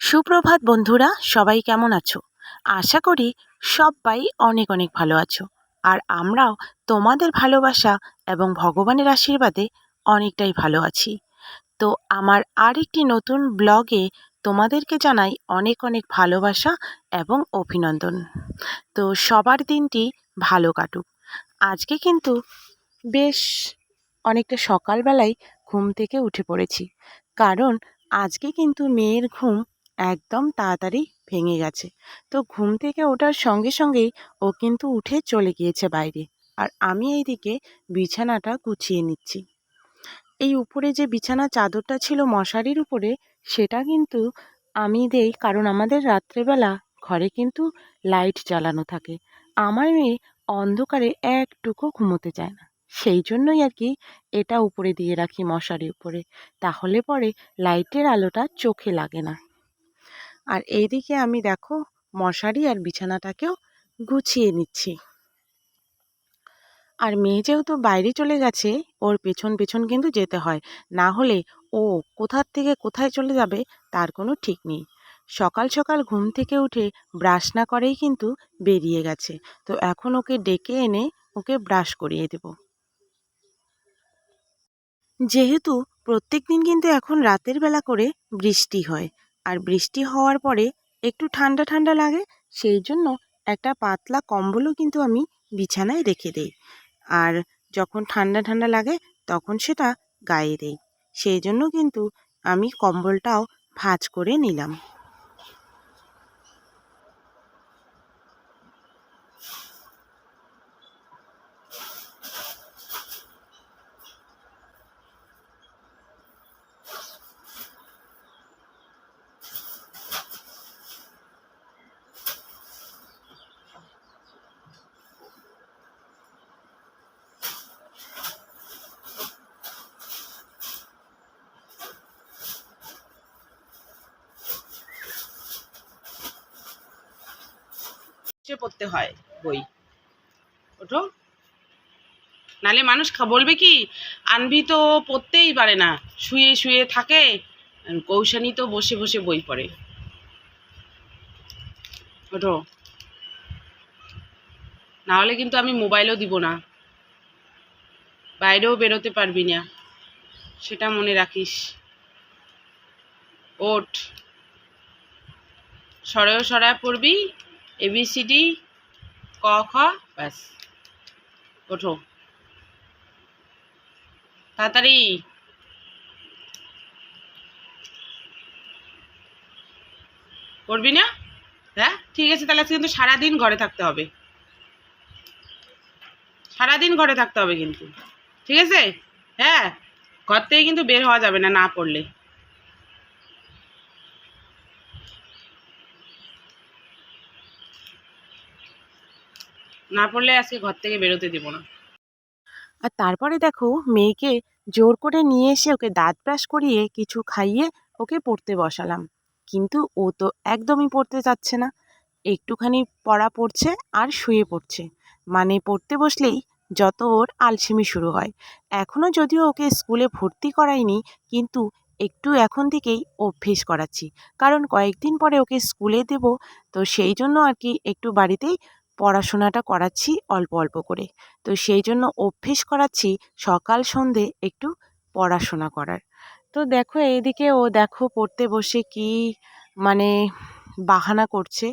সুপ্রভাত বন্ধুরা, সবাই কেমন আছো? আশা করি সবাই অনেক অনেক ভালো আছো। আর আমরাও তোমাদের ভালোবাসা এবং ভগবানের আশীর্বাদে অনেকটাই ভালো আছি। তো আমার আরেকটি নতুন ব্লগে তোমাদেরকে জানাই অনেক অনেক ভালোবাসা এবং অভিনন্দন। তো সবার দিনটি ভালো কাটুক। আজকে কিন্তু বেশ অনেকটা সকালবেলায় ঘুম থেকে উঠে পড়েছি। কারণ আজকে কিন্তু মেয়ের ঘুম একদম তাড়াতাড়ি ভেঙে গেছে। তো ঘুম থেকে ওঠার সঙ্গে সঙ্গেই ও কিন্তু উঠে চলে গিয়েছে বাইরে। আর আমি এইদিকে বিছানাটা গুছিয়ে নিচ্ছি। এই উপরে যে বিছানা চাদরটা ছিল মশারির উপরে, সেটা কিন্তু আমি দেই কারণ আমাদের রাত্রেবেলা ঘরে কিন্তু লাইট জ্বালানো থাকে। আমার মেয়ে অন্ধকারে একটুকু ঘুমোতে চায় না। সেই জন্যই আর কি এটা উপরে দিয়ে রাখি মশারির উপরে। তাহলে পরে লাইটের আলোটা চোখে লাগে না। আর এইদিকে আমি দেখো মশারি আর বিছানাটাকেও গুছিয়ে নিচ্ছি। আর মেয়ে যেহেতু বাইরে চলে গেছে, ওর পেছন পেছন কিন্তু যেতে হয়। না হলে ও কোথার থেকে কোথায় চলে যাবে তার কোনো ঠিক নেই। সকাল সকাল ঘুম থেকে উঠে ব্রাশ না করেই কিন্তু বেরিয়ে গেছে। তো এখন ওকে ডেকে এনে ওকে ব্রাশ করিয়ে দেব। যেহেতু প্রত্যেক দিন কিন্তু এখন রাতের বেলা করে বৃষ্টি হয় আর বৃষ্টি হওয়ার পরে একটু ঠান্ডা ঠান্ডা লাগে, সেই জন্য একটা পাতলা কম্বলও কিন্তু আমি বিছানায় রেখে দিই। আর যখন ঠান্ডা ঠান্ডা লাগে, তখন সেটা গায়ে দেই। সেই জন্য কিন্তু আমি কম্বলটাও ভাঁজ করে নিলাম। পড়তে হয় বই। ওঠো। নালে মানুষ বলবে কি, আনবি তো পড়তেই পারে না, শুয়ে শুয়ে থাকে। কৌশানি তো বসে বসে বই পড়ে। ওঠো। না হলে কিন্তু আমি মোবাইলও দিব না। বাইরেও বেরোতে পারবি না। সেটা মনে রাখিস। ওঠ। সরেও সরায় পড়বি এবিসিডি ক, খ, ব্যাস। ওঠো। তাড়াতাড়ি। করবি না? হ্যাঁ ঠিক আছে, তাহলে আজকে কিন্তু সারাদিন ঘরে থাকতে হবে। সারাদিন ঘরে থাকতে হবে কিন্তু। ঠিক আছে? হ্যাঁ ঘর থেকে কিন্তু বের হওয়া যাবে না না পড়লে। না পড়লে আজকে ঘর থেকে বেরোতে দেবো না। আর তারপরে দেখো, মেয়েকে জোর করে নিয়ে এসে ওকে দাঁত ব্রাশ করিয়ে কিছু খাইয়ে ওকে পড়তে বসালাম। কিন্তু ও তো একদমই পড়তে চাচ্ছে না। একটুখানি পড়া পড়ছে আর শুয়ে পড়ছে। মানে পড়তে বসলেই যত ওর আলসেমি শুরু হয়। এখনও যদিও ওকে স্কুলে ভর্তি করাইনি কিন্তু একটু এখন থেকেই অভ্যেস করাচ্ছি। কারণ কয়েকদিন পরে ওকে স্কুলে দেব, তো সেই জন্য আর কি একটু বাড়িতেই পড়াশোনাটা করাচ্ছি অল্প অল্প করে। তো সেই জন্য অভ্যেস করাচ্ছি সকাল সন্ধে একটু পড়াশোনা করার। তো দেখো এইদিকে ও দেখো পড়তে বসে কি মানে বাহানা করছে।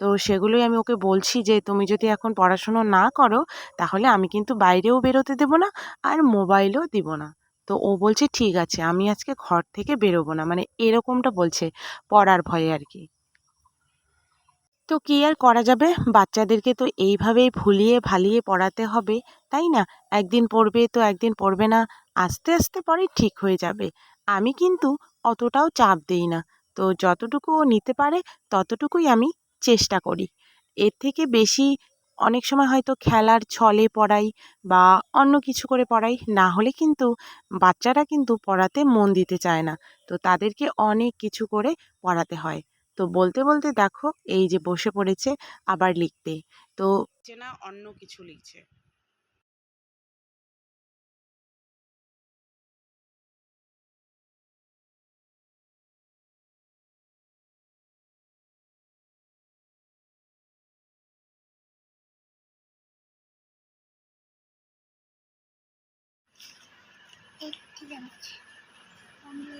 তো সেগুলোই আমি ওকে বলছি যে, তুমি যদি এখন পড়াশুনো না করো, তাহলে আমি কিন্তু বাইরেও বেরোতে দেবো না আর মোবাইলও দিব না। তো ও বলছে, ঠিক আছে, আমি আজকে ঘর থেকে বেরোবো না। মানে এরকমটা বলছে পড়ার ভয়ে আর কি। তো কী আর করা যাবে? বাচ্চাদেরকে তো এইভাবেই ভুলিয়ে ভালিয়ে পড়াতে হবে, তাই না? একদিন পড়বে তো একদিন পড়বে না, আস্তে আস্তে পরে ঠিক হয়ে যাবে। আমি কিন্তু অতটাও চাপ দিই না, তো যতটুকু ও নিতে পারে ততটুকুই আমি চেষ্টা করি। এর থেকে বেশি অনেক সময় হয়তো খেলার ছলে পড়াই বা অন্য কিছু করে পড়াই, না হলে কিন্তু বাচ্চারা কিন্তু পড়াতে মন দিতে চায় না, তো তাদেরকে অনেক কিছু করে পড়াতে হয়। তো বলতে বলতে দেখো, এই যে বসে পড়েছে, আবার লিখতে তো চেনা অন্য কিছু লিখছে।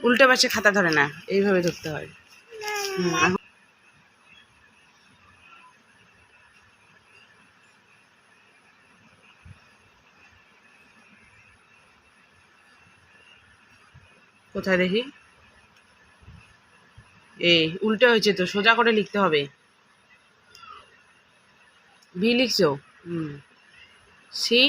উল্টে পাশে খাতা ধরে না, এইভাবে ধরতে হয়। কোথায় দেখি? এই উল্টে হয়েছে তো সোজা করে লিখতে হবে। ভি লিখছো? হুম। সি?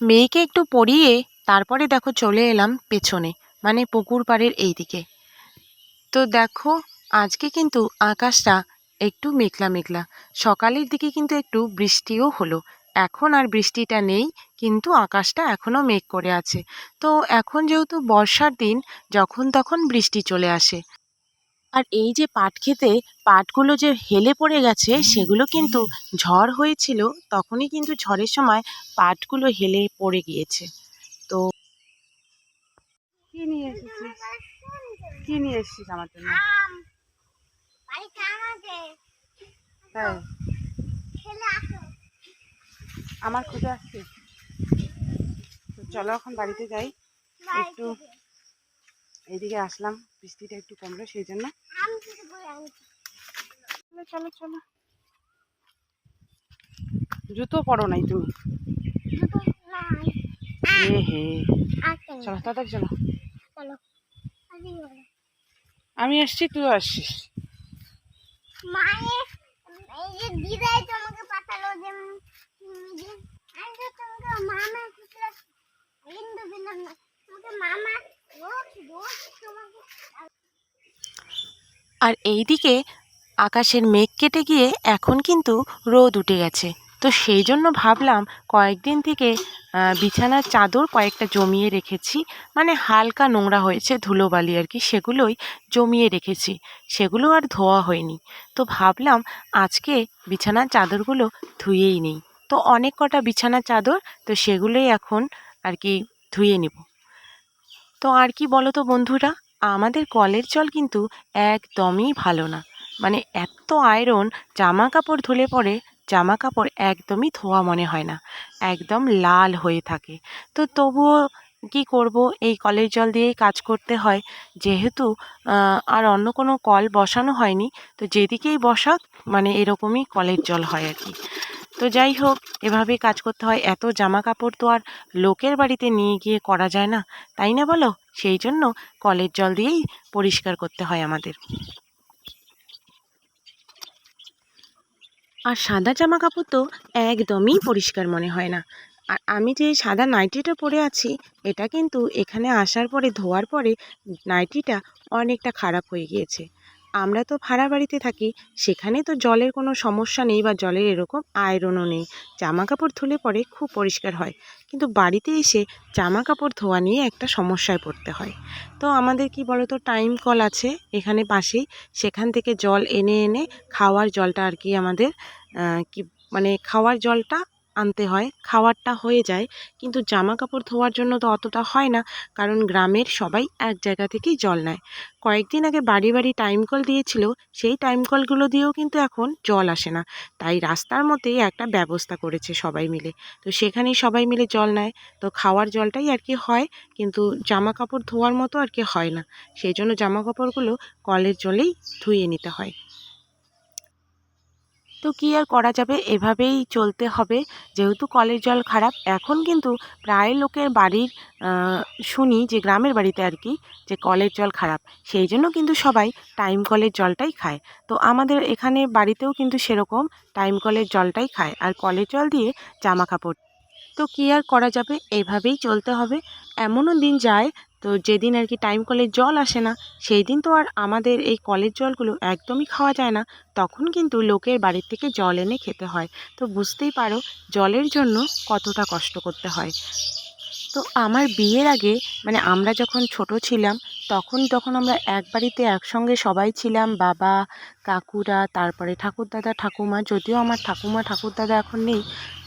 মেয়েকে একটু পড়িয়ে তারপরে দেখো চলে এলাম পেছনে মানে পুকুর পাড়ের এই দিকে তো দেখো, আজকে কিন্তু আকাশটা একটু মেঘলা মেঘলা। সকালের দিকে কিন্তু একটু বৃষ্টিও হলো। এখন আর বৃষ্টিটা নেই, কিন্তু আকাশটা এখনও মেঘ করে আছে। তো এখন যেহেতু বর্ষার দিন, যখন তখন বৃষ্টি চলে আসে। আর এই যে পাট খেতে পাটগুলো যে হেলে পড়ে গেছে সেগুলো কিন্তু ঝড় হয়েছিল তখনই কিন্তু ঝড়ের সময় পাটগুলো হেলে পড়ে গিয়েছে। তো কি নিয়ে এসেছিস? কি নিয়ে এসেছিস আমার জন্য? আসো। আমার খুঁজে আসছিস চলো এখন বাড়িতে যাই। একটু এইদিকে আসলাম বৃষ্টিটা একটু কমলো সেই জন্য চলো চলো। জুতো পরো নাই তুমি? নাই হে। আচ্ছা। চলো তাড়াতাড়ি চলো। আমি আসছি তুই আসছিস। মায়ের এই যে দিদাই তোমাকে পাঠালো যে আমি তো তোমাকে মামা কিন্তু দিলাম না তোমাকে মামা রোজ রোজ তোমাকে আর এইদিকে আকাশের মেঘ কেটে গিয়ে এখন কিন্তু রোদ উঠে গেছে। তো সেই জন্য ভাবলাম কয়েকদিন থেকে বিছানার চাদর কয়েকটা জমিয়ে রেখেছি। মানে হালকা নোংরা হয়েছে ধুলোবালি আর কি, সেগুলোই জমিয়ে রেখেছি। সেগুলো আর ধোয়া হয়নি। তো ভাবলাম আজকে বিছানার চাদরগুলো ধুয়েই নেই। তো অনেক কটা বিছানার চাদর, তো সেগুলোই এখন আর কি ধুয়ে নেব। তো আর কি বলো তো বন্ধুরা? আমাদের কলের জল কিন্তু একদমই ভালো না। মানে এত আয়রন জামা কাপড় ধুলে পরে জামা কাপড় একদমই ধোয়া মনে হয় না। একদম লাল হয়ে থাকে। তো তবুও কি করব? এই কলের জল দিয়েই কাজ করতে হয়। যেহেতু আর অন্য কোনো কল বসানো হয়নি, তো যেদিকেই বসাক মানে এরকমই কলের জল হয় আর কি। তো যাই হোক এভাবে কাজ করতে হয়। এত জামা কাপড় তো আর লোকের বাড়িতে নিয়ে গিয়ে করা যায় না, তাই না বলো? সেই জন্য কলের জল দিয়েই পরিষ্কার করতে হয় আমাদের। আর সাদা জামা কাপড় তো একদমই পরিষ্কার মনে হয় না। আর আমি যে সাদা নাইটিটা পরে আছি, এটা কিন্তু এখানে আসার পরে, ধোয়ার পরে, নাইটিটা অনেকটা খারাপ হয়ে গিয়েছে। আমরা তো ভাড়া বাড়িতে থাকি, সেখানে তো জলের কোনো সমস্যা নেই বা জলের এরকম আয়রনও নেই। জামা কাপড় ধুলে পরে খুব পরিষ্কার হয়। কিন্তু বাড়িতে এসে জামা কাপড় ধোয়া নিয়ে একটা সমস্যায় পড়তে হয়। তো আমাদের কি বলতো টাইম কল আছে এখানে পাশেই। সেখান থেকে জল এনে এনে খাওয়ার জলটা আর কি আমাদের কি মানে খাওয়ার জলটা আনতে হয়, খাওয়ারটা হয়ে যায়। কিন্তু জামা কাপড় ধোয়ার জন্য তো অতটা হয় না, কারণ গ্রামের সবাই এক জায়গা থেকেই জল নেয়। কয়েকদিন আগে বাড়ি বাড়ি টাইম কল দিয়েছিল, সেই টাইম কলগুলো দিয়েও কিন্তু এখন জল আসে না। তাই রাস্তার মধ্যেই একটা ব্যবস্থা করেছে সবাই মিলে। তো সেখানেই সবাই মিলে জল নেয়। তো খাওয়ার জলটাই আর কি হয়, কিন্তু জামা কাপড় ধোয়ার মতো আর কি হয় না। সেই জন্য জামা কাপড়গুলো কলের জলেই ধুয়ে নিতে হয়। তো কী আর করা যাবে? এভাবেই চলতে হবে। যেহেতু কলের জল খারাপ, এখন কিন্তু প্রায় লোকের বাড়ির শুনি যে গ্রামের বাড়িতে আর কি, যে কলের জল খারাপ। সেই জন্য কিন্তু সবাই টাইম কলের জলটাই খায়। তো আমাদের এখানে বাড়িতেও কিন্তু সেরকম টাইম কলের জলটাই খায় আর কলের জল দিয়ে জামা কাপড় তো কী আর করা যাবে? এইভাবেই চলতে হবে। এমনও দিন যায় তো যেদিন আর কি টাইম কলের জল আসে না সেই দিন তো আর আমাদের এই কলের জলগুলো একদমই খাওয়া যায় না। তখন কিন্তু লোকের বাড়ির থেকে জল এনে খেতে হয়। তো বুঝতেই পারো, জলের জন্য কতটা কষ্ট করতে হয়। তো আমার বিয়ের আগে মানে আমরা যখন ছোট ছিলাম, তখন তখন আমরা এক বাড়িতে একসঙ্গে সবাই ছিলাম, বাবা, কাকুরা, তারপরে ঠাকুরদাদা, ঠাকুমা, যদিও আমার ঠাকুমা, ঠাকুরদাদা এখন নেই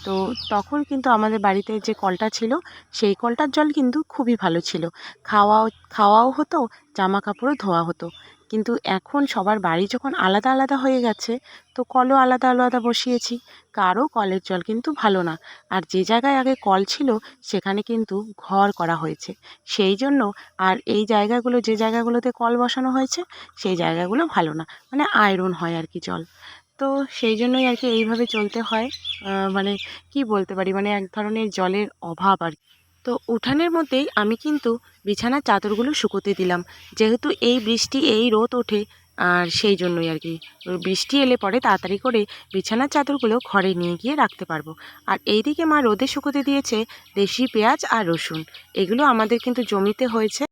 তো তখন কিন্তু আমাদের বাড়িতে যে কলটা ছিল, সেই কলটার জল কিন্তু খুবই ভালো ছিল। খাওয়াও খাওয়াও হতো জামা কাপড়ও ধোয়া হতো। কিন্তু এখন সবার বাড়ি যখন আলাদা আলাদা হয়ে গেছে, তো কলও আলাদা আলাদা বসিয়েছি। কারও কলের জল কিন্তু ভালো না। আর যে জায়গায় আগে কল ছিল, সেখানে কিন্তু ঘর করা হয়েছে। সেই জন্য আর এই জায়গাগুলো, যে জায়গাগুলোতে কল বসানো হয়েছে, সেই জায়গাগুলো ভালো না। মানে আয়রন হয় আর কি জল। তো সেই জন্যই আর কি এইভাবে চলতে হয়। মানে কি বলতে পারি? মানে এক ধরনের জলের অভাব আর কি। তো উঠানের মধ্যেই আমি কিন্তু বিছানার চাদরগুলো শুকোতে দিলাম। যেহেতু এই বৃষ্টি, এই রোদ ওঠে, আর সেই জন্যই আর কি। বৃষ্টি এলে পরে তাড়াতাড়ি করে বিছানার চাদরগুলো ঘরে নিয়ে গিয়ে রাখতে পারব। আর এইদিকে মা রোদে শুকোতে দিয়েছে দেশি পেঁয়াজ আর রসুন। এগুলো আমাদের কিন্তু জমিতে হয়েছে।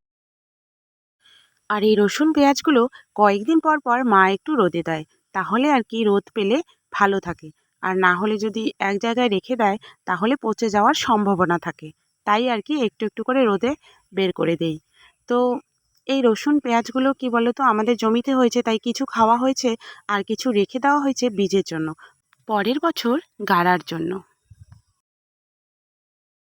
আর এই রসুন পেঁয়াজগুলো কয়েকদিন পর পর মা একটু রোদে দেয়। তাহলে আর কি রোদ পেলে ভালো থাকে। আর না হলে যদি এক জায়গায় রেখে দেয়, তাহলে পচে যাওয়ার সম্ভাবনা থাকে। তাই আর কি একটু একটু করে রোদে বের করে দেই। তো এই রসুন, পেঁয়াজগুলো কি বলো তো আমাদের জমিতে হয়েছে, তাই কিছু খাওয়া হয়েছে আর কিছু রেখে দেওয়া হয়েছে বীজের জন্য, পরের বছর গাড়ার জন্য।